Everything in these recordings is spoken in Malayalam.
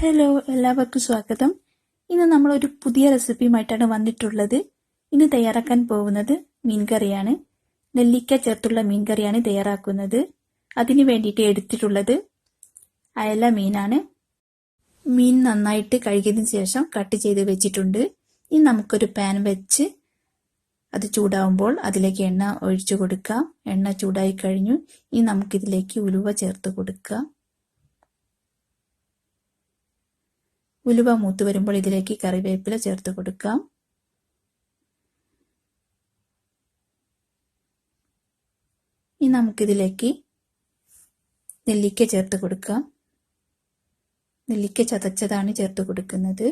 ഹലോ എല്ലാവർക്കും സ്വാഗതം. ഇന്ന് നമ്മൾ ഒരു പുതിയ റെസിപ്പിയുമായിട്ടാണ് വന്നിട്ടുള്ളത്. ഇന്ന് തയ്യാറാക്കാൻ പോകുന്നത് മീൻകറിയാണ്. നെല്ലിക്ക ചേർത്തുള്ള മീൻകറിയാണ് തയ്യാറാക്കുന്നത്. അതിന് വേണ്ടിയിട്ട് എടുത്തിട്ടുള്ളത് അയല മീനാണ്. മീൻ നന്നായിട്ട് കഴുകിയതിന് ശേഷം കട്ട് ചെയ്ത് വെച്ചിട്ടുണ്ട്. ഇനി നമുക്കൊരു പാൻ വെച്ച് അത് ചൂടാവുമ്പോൾ അതിലേക്ക് എണ്ണ ഒഴിച്ചു കൊടുക്കാം. എണ്ണ ചൂടായി കഴിഞ്ഞു. ഇനി നമുക്കിതിലേക്ക് ഉലുവ ചേർത്ത് കൊടുക്കാം. ഉലുവ മൂത്ത് വരുമ്പോൾ ഇതിലേക്ക് കറിവേപ്പില ചേർത്ത് കൊടുക്കാം. ഇനി നമുക്കിതിലേക്ക് നെല്ലിക്ക ചേർത്ത് കൊടുക്കാം. നെല്ലിക്ക ചതച്ചതാണ് ചേർത്ത് കൊടുക്കുന്നത്.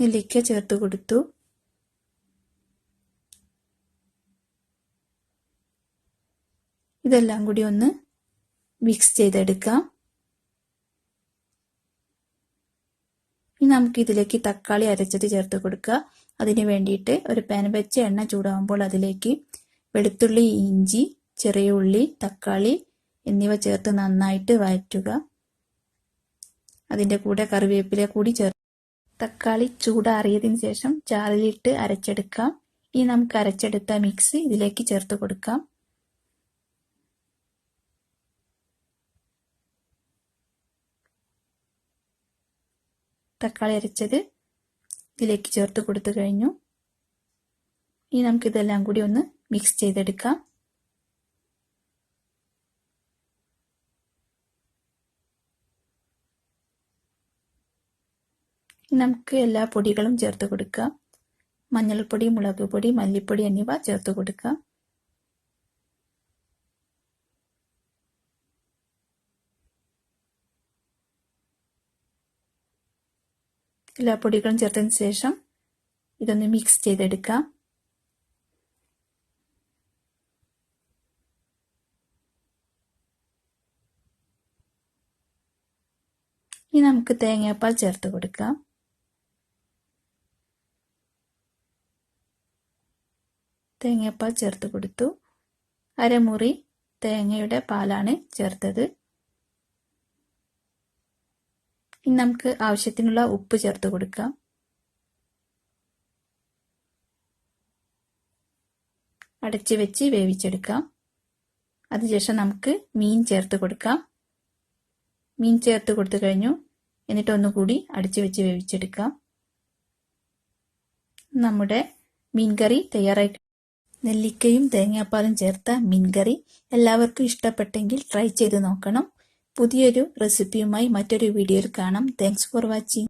നെല്ലിക്ക ചേർത്ത് കൊടുത്തു. ഇതെല്ലാം കൂടി ഒന്ന് മിക്സ് ചെയ്തെടുക്കാം. ഇനി നമുക്ക് ഇതിലേക്ക് തക്കാളി അരച്ചത് ചേർത്ത് കൊടുക്കുക. അതിന് വേണ്ടിയിട്ട് ഒരു പാൻ വെച്ച് എണ്ണ ചൂടാകുമ്പോൾ അതിലേക്ക് വെളുത്തുള്ളി ഇഞ്ചി ചെറിയ ഉള്ളി തക്കാളി എന്നിവ ചേർത്ത് നന്നായിട്ട് വഴറ്റുക. അതിന്റെ കൂടെ കറിവേപ്പില കൂടി ചേർത്ത് തക്കാളി ചൂടാറിയതിന് ശേഷം ചാറിലിട്ട് അരച്ചെടുക്കാം. ഇനി നമുക്ക് അരച്ചെടുത്ത മിക്സ് ഇതിലേക്ക് ചേർത്ത് കൊടുക്കാം. തക്കാളി അരച്ചത് ഇതിലേക്ക് ചേർത്ത് കൊടുത്തു കഴിഞ്ഞു. ഇനി നമുക്കിതെല്ലാം കൂടി ഒന്ന് മിക്സ് ചെയ്തെടുക്കാം. നമുക്ക് എല്ലാ പൊടികളും ചേർത്ത് കൊടുക്കാം. മഞ്ഞൾപ്പൊടി മുളക് പൊടി മല്ലിപ്പൊടി എന്നിവ ചേർത്ത് കൊടുക്കാം. എല്ലാ പൊടികളും ചേർത്തതിന് ശേഷം ഇതൊന്ന് മിക്സ് ചെയ്തെടുക്കാം ഇനി നമുക്ക് തേങ്ങാപ്പാൽ ചേർത്ത് കൊടുക്കാം. തേങ്ങാപ്പാൽ ചേർത്ത് കൊടുത്തു. അരമുറി തേങ്ങയുടെ പാലാണ് ചേർത്തത്. ഇനി നമുക്ക് ആവശ്യത്തിനുള്ള ഉപ്പ് ചേർത്ത് കൊടുക്കാം അടച്ചു വെച്ച് വേവിച്ചെടുക്കാം അതിനുശേഷം നമുക്ക് മീൻ ചേർത്ത് കൊടുക്കാം. മീൻ ചേർത്ത് കൊടുത്തു കഴിഞ്ഞു. എന്നിട്ട് ഒന്നുകൂടി അടച്ചു വെച്ച് വേവിച്ചെടുക്കാം നമ്മുടെ മീൻകറി തയ്യാറായി നെല്ലിക്കയും തേങ്ങാപ്പാലും ചേർത്ത മീൻകറി എല്ലാവർക്കും ഇഷ്ടപ്പെട്ടെങ്കിൽ ട്രൈ ചെയ്ത് നോക്കണം. പുതിയൊരു റെസിപ്പിയുമായി മറ്റൊരു വീഡിയോയിൽ കാണാം. Thanks for watching